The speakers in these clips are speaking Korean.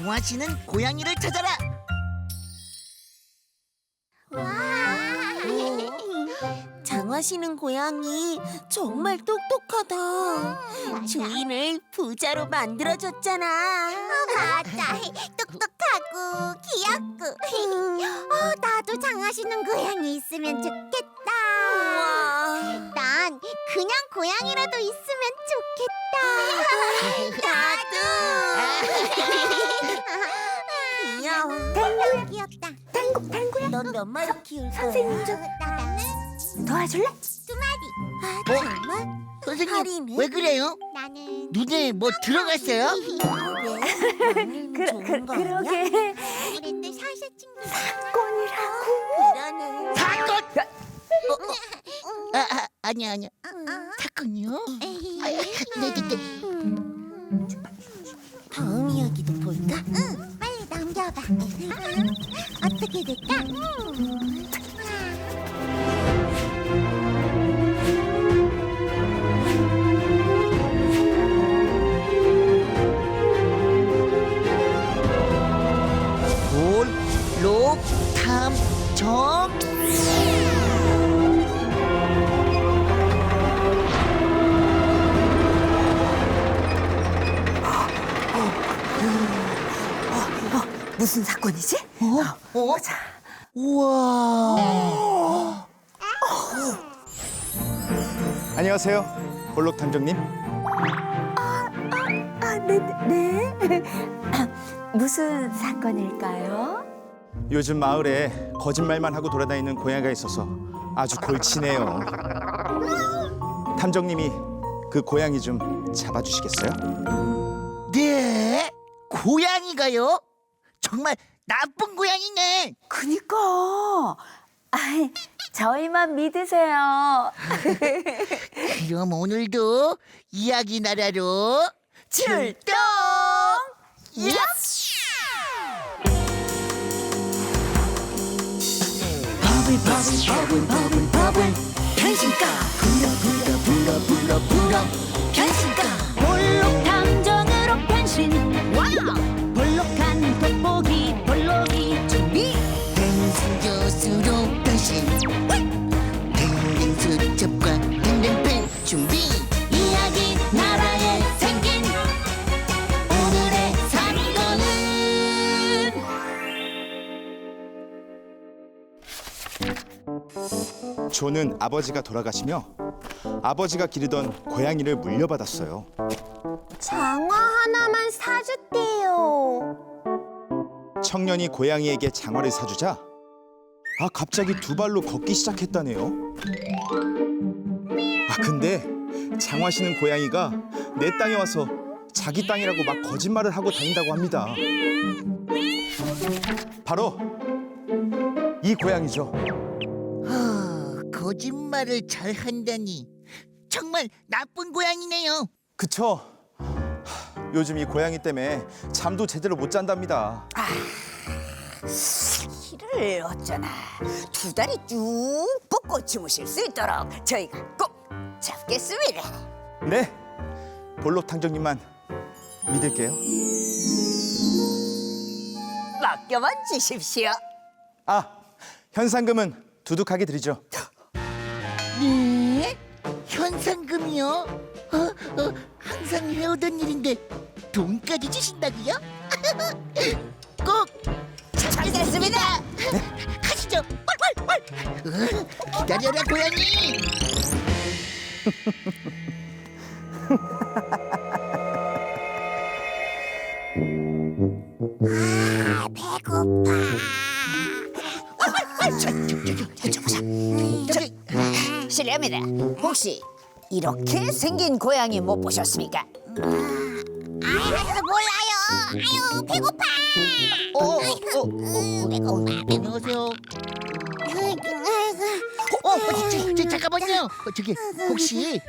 장화시는 고양이를 찾아라. 장화시는 고양이 정말 똑똑하다. 주인을 부자로 만들어줬잖아. 맞아. 똑똑하고 귀엽고. 어, 나도 장하시는 고양이 있으면 좋겠다. 우와. 난 그냥 고양이라도 있으면 좋겠다. 나도. 귀엽다. 탱구 탱구야. 넌 몇 마리 키울 거야? 선생님 좀 나는 도와줄래? 두 마리. 아, 뭐? 정말? 선생님 파리는? 왜 그래요? 나는 눈에 뭐 들어갔어요? 왜? 그, 그, 그러게 우리 때 사실 친구. 꼰이라고 그러네. 사건. 어, 어. 아, 아 아니야 아니야. 사건이요? 아, 네, 네, 네. 다음 이야기도 볼까? 응, 넘겨봐. 어떻게 될까? 볼록 탐정. 무슨 사건이지? 어? 어? 우와. 안녕하세요. 볼록 탐정님. 아, 네, 네. 무슨 사건일까요? 요즘 마을에 거짓말만 하고 돌아다니는 고양이가 있어서 아주 골치네요. 탐정님이 그 고양이 좀 잡아주시겠어요? 네? 고양이가요? 정말 나쁜 고양이네. 그니까. 아이, 저희만 믿으세요. 그럼 오늘도 이야기 나라로 출동! 예스! 버블 버블 버블 버블 버블 변신가 불어 불어 불어 불어 불어 변신가 볼록 탐정으로 변신 조는 아버지가 돌아가시며 아버지가 기르던 고양이를 물려받았어요. 장화 하나만 사줬대요. 청년이 고양이에게 장화를 사주자 아 갑자기 두 발로 걷기 시작했다네요. 아 근데 장화 씨는 고양이가 내 땅에 와서 자기 땅이라고 막 거짓말을 하고 다닌다고 합니다. 바로 이 고양이죠. 하, 거짓말을 잘 한다니 정말 나쁜 고양이네요. 그쵸? 하, 요즘 이 고양이 때문에 잠도 제대로 못 잔답니다. 이를 어쩌나 두 다리 쭉 뻗고 주무실 수 있도록 저희가 꼭 잡겠습니다. 네, 볼록 탕정님만 믿을게요. 맡겨만 주십시오. 아, 현상금은 두둑하게 드리죠. 현상금이요? 어, 어, 항상 해오던 일인데 돈까지 주신다고요? 꼭 잘겠습니다. 가시죠. 왈왈왈. 어, 기다려라 고양이. 아, 배고파. 저기 실례합니다. 혹시 이렇게 생긴 고양이 못 보셨습니까? 아유, 몰라요. 아유, 배고파. 어, 어, 어, 어, 배고파. 안녕하세요. 아이고, 아이고. 어, 어, 저, 저, 잠깐만요. 어, 저기 혹시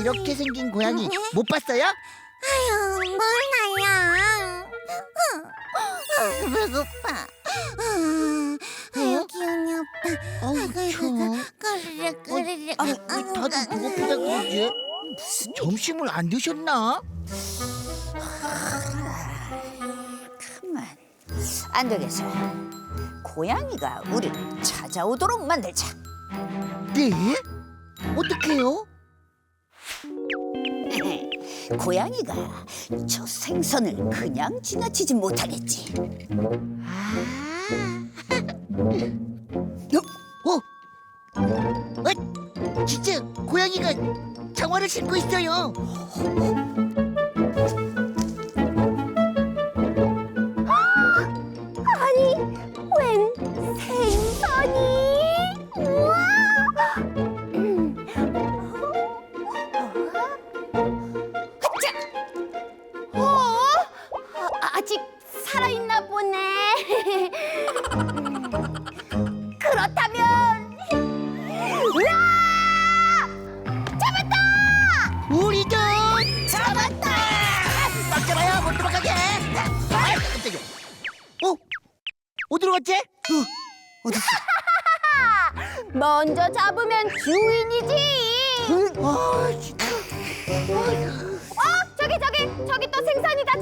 이렇게 생긴 고양이 못 봤어요? 아유, 몰라요. 어, 배고파. 어, 아유, 귀여운 오빠. 어우, 추워. 까르르 까르르. 아, 왜 다들 배고프다 그러지? 점심을 안 드셨나? 안 되겠어. 고양이가 우리를 찾아오도록 만들자. 네? 어떡해요? 고양이가 저 생선을 그냥 지나치지 못하겠지. 어? 어? 진짜 고양이가 장화를 신고 있어요.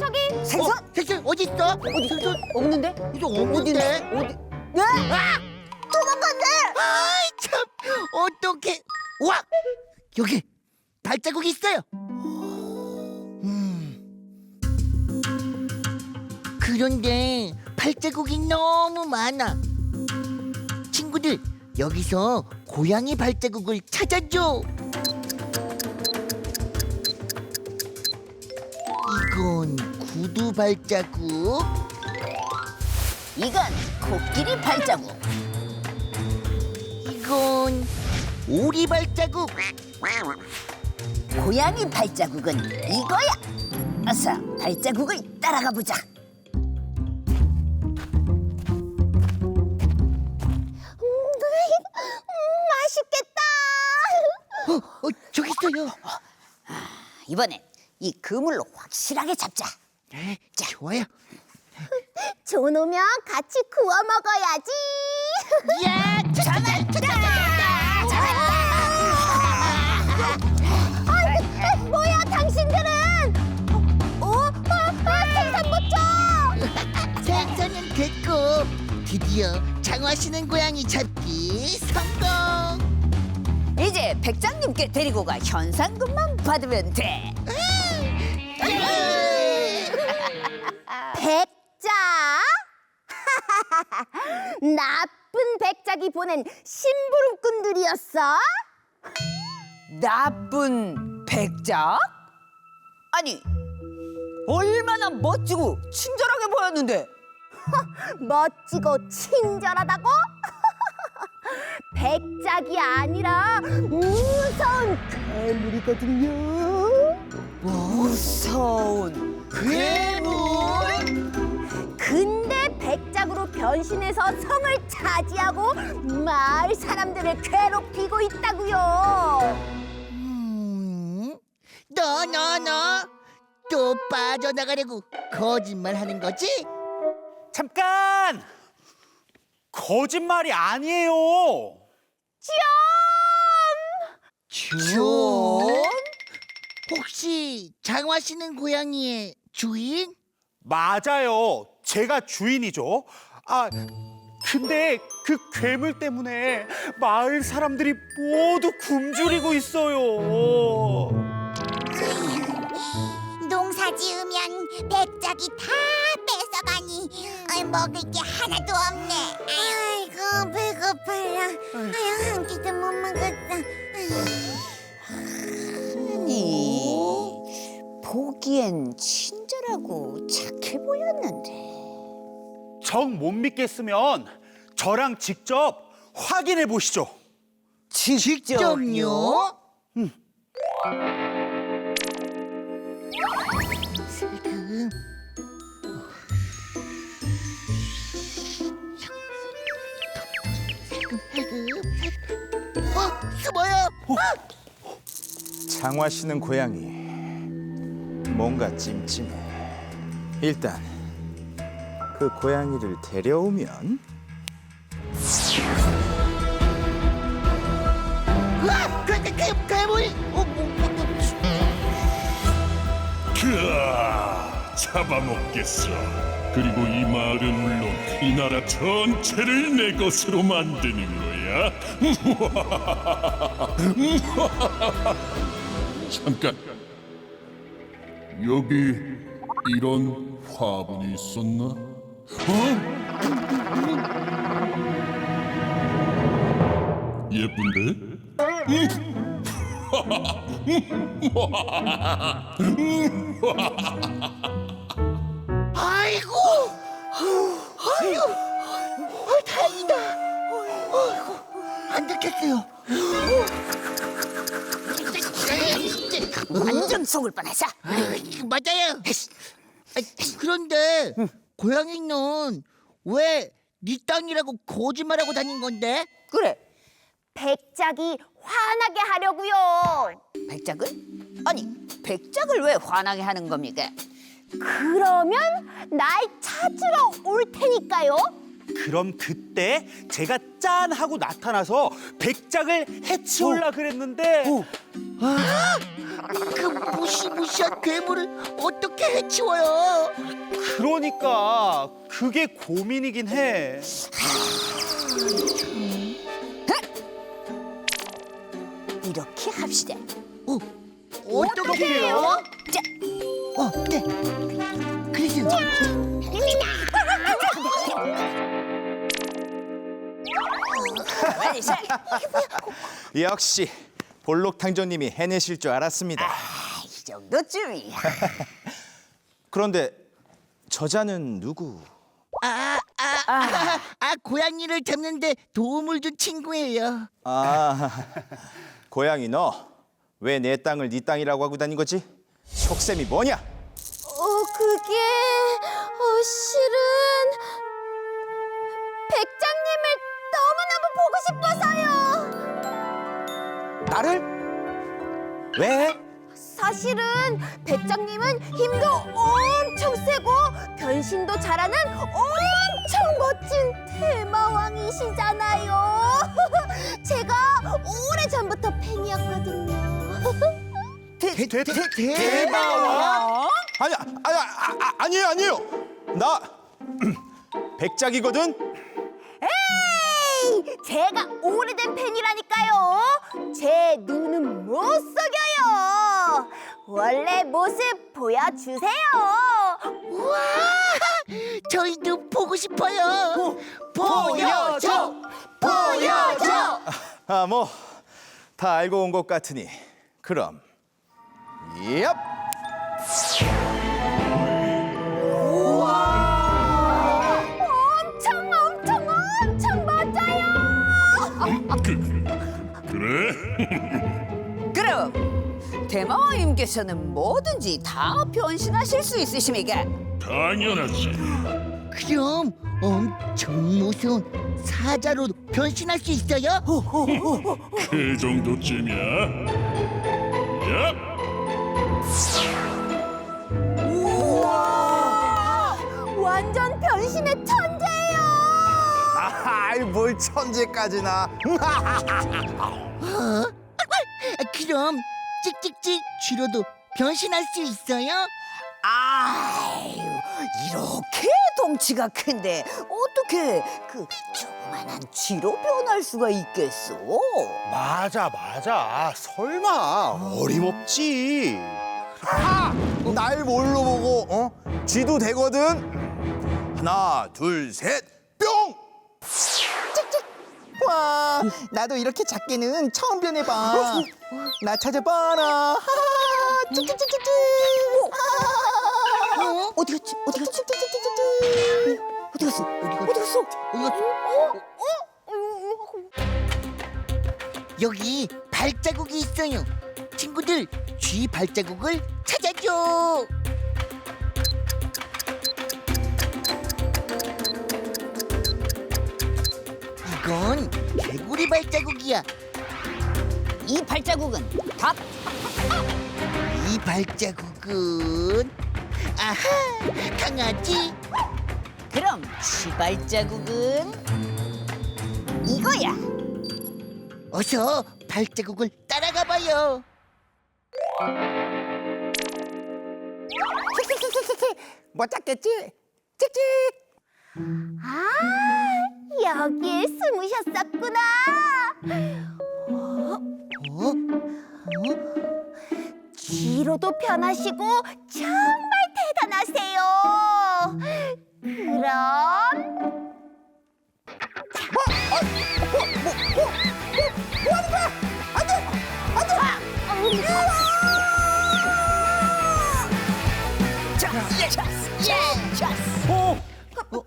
저기. 생선? 어, 생선 어디 있어? 어디 생선? 없는데? 이거 없는데? 어디? 아! 도망갔네! 아이 참 어떡해 와 여기 발자국이 있어요 음 그런데 발자국이 너무 많아 친구들 여기서 고양이 발자국을 찾아줘 이건 구두 발자국 이건 코끼리 발자국. 이건 오리 발자국 고양이 발자국은 이거야. 어서 발자국을 따라가 보자. 맛있겠다. 어, 어 저기 있어요 이번엔 이 그물로 확실하게 잡자. 네, 좋아요 돈 오면 같이 구워 먹어야지. 야 잠깐 아, 뭐야 당신들은? 어? 어? 아, 생선 못 줘. 생선은 됐고 드디어 장화시는 고양이 잡기 성공 이제 백장님께 데리고 가 현상금만 받으면 돼. 백작? 나쁜 백작이 보낸 심부름꾼들이었어? 나쁜 백작? 아니, 얼마나 멋지고 친절하게 보였는데. 멋지고 친절하다고? 백작이 아니라 무서운 괴물이거든요. 무서운 괴물 근데 백작으로 변신해서 성을 차지하고 마을 사람들을 괴롭히고 있다고요. 음, 너너 너 또 빠져나가려고 거짓말 하는 거지? 잠깐! 거짓말이 아니에요. 준 혹시 장화시는 고양이의 주인? 맞아요. 제가 주인이죠. 아, 근데 그 괴물 때문에 마을 사람들이 모두 굶주리고 있어요. 농사 지으면 백작이 다 뺏어가니 아이, 먹을 게 하나도 없네. 아이고 배고파라. 아유 한 끼도 못 먹었어. 아니, 보기엔 친절하고 착해 보였는데. 정 못 믿겠으면 저랑 직접 확인해 보시죠. 직접요? 슬금 어 숨어요 장화시는 고양이 뭔가 찜찜해 일단 그 고양이를 데려오면 으아 그, 그, 그, 괴물. 그아 잡아먹겠어 그리고 이 마을은 물론 이 나라 전체를 내 것으로 만드는 거야. 잠깐. 여기 이런 화분이 있었나? 어? 예쁜데? 아이고, 아이고, 어, 다행이다. 아이고, 안 들켰어요. 완전 속을 뻔했어. 맞아요. 아, 그런데 고양이는 왜 네 땅이라고 거짓말하고 다닌 건데? 그래, 백작이 화나게 하려고요. 백작을? 아니, 백작을 왜 화나게 하는 겁니까? 그러면 날 찾으러 올 테니까요. 그럼 그때 제가 짠 하고 나타나서 백작을 해치울라 그랬는데 그 무시무시한 괴물을 어떻게 해치워요? 그러니까 그게 고민이긴 해. 이렇게 합시다. 어, 어떻게 해요? 자, 어, 네. 그래서 세. 역시 볼록 탕조님이 해내실 줄 알았습니다. 이 정도쯤이야. 그런데 저자는 누구? 아, 아, 아, 아, 고양이를 잡는데 도움을 준 친구예요. 아, 고양이 너 왜 내 땅을 네 땅이라고 하고 다닌 거지? 속셈이 뭐냐? 어, 그게 어, 실은 왜? 사실은 백장님은 힘도 엄청 세고 변신도 잘하는 엄청 멋진 대마왕이시잖아요. 제가 오래 전부터 팬이었거든요. 대, 대, 대, 대마왕? 아니, 아니, 아, 아, 아니에요, 아니에요. 나 백작이거든. 제가 오래된 팬이라니까요. 제 눈은 못 속여요. 원래 모습 보여주세요. 우와, 저희도 보고 싶어요. 보여줘, 보여줘. 아, 뭐 다 알고 온 것 같으니 그럼 얍. 그래? 그럼 대마왕님께서는 뭐든지 다 변신하실 수 있으십니까? 당연하지. 그럼 엄청 무서운 사자로 변신할 수 있어요? 그 정도쯤이야. 야, 아이 뭘 천재까지나. 아, 그럼 찍찍찍 쥐로도 변신할 수 있어요? 아유, 이렇게 덩치가 큰데 어떻게 그 조그만한 쥐로 변할 수가 있겠어? 맞아 맞아 설마 어림없지. 날 뭘로 보고 어? 쥐도 되거든. 하나, 둘, 셋, 뿅. 와, 나도 이렇게 작게는 처음 변해봐. 나 찾아봐라. 쭈쭈쭈쭈쭈. 어? 어디 갔지? 어디 갔지? 어디 갔어? 어디 갔어? 여기 발자국이 있어요. 친구들, 쥐 발자국을 찾아줘. 발자국이야. 이 발자국은 닭. 이 발자국은 아하 강아지. 그럼 쥐 발자국은 이거야. 어서 발자국을 따라가 봐요. 못 찾겠지? 찍찍. 아, 여기에 숨으셨었구나. 어? 어? 귀로도 변하시고 정말 대단하세요. 그럼 자, 자, 자. 어?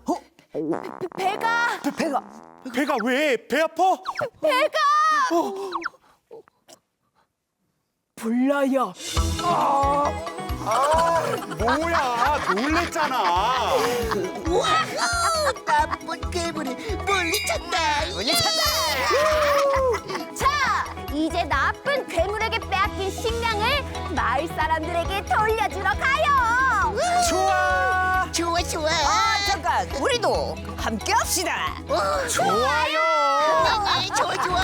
배가 배, 배가 배가 왜? 배 아파? 배가 불러요. 뭐야? 놀랬잖아. 와우 나쁜 괴물을 물리쳤다 자, 이제 나쁜 괴물에게 빼앗긴 식량을 마을 사람들에게 돌려주러 가요. 좋아. 좋아 좋아 아, 잠깐. 우리도 함께 합시다. 좋아요. 네, 좋아 좋아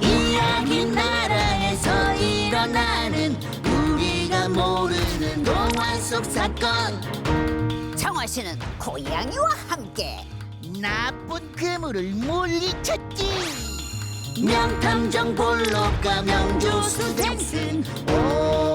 이야기 나라에서 일어나는 우리가 모르는 동화 속 사건 정화 씨는 고양이와 함께 나쁜 괴물을 물리쳤지 명탐정 볼록과 명조수 댄슨 오늘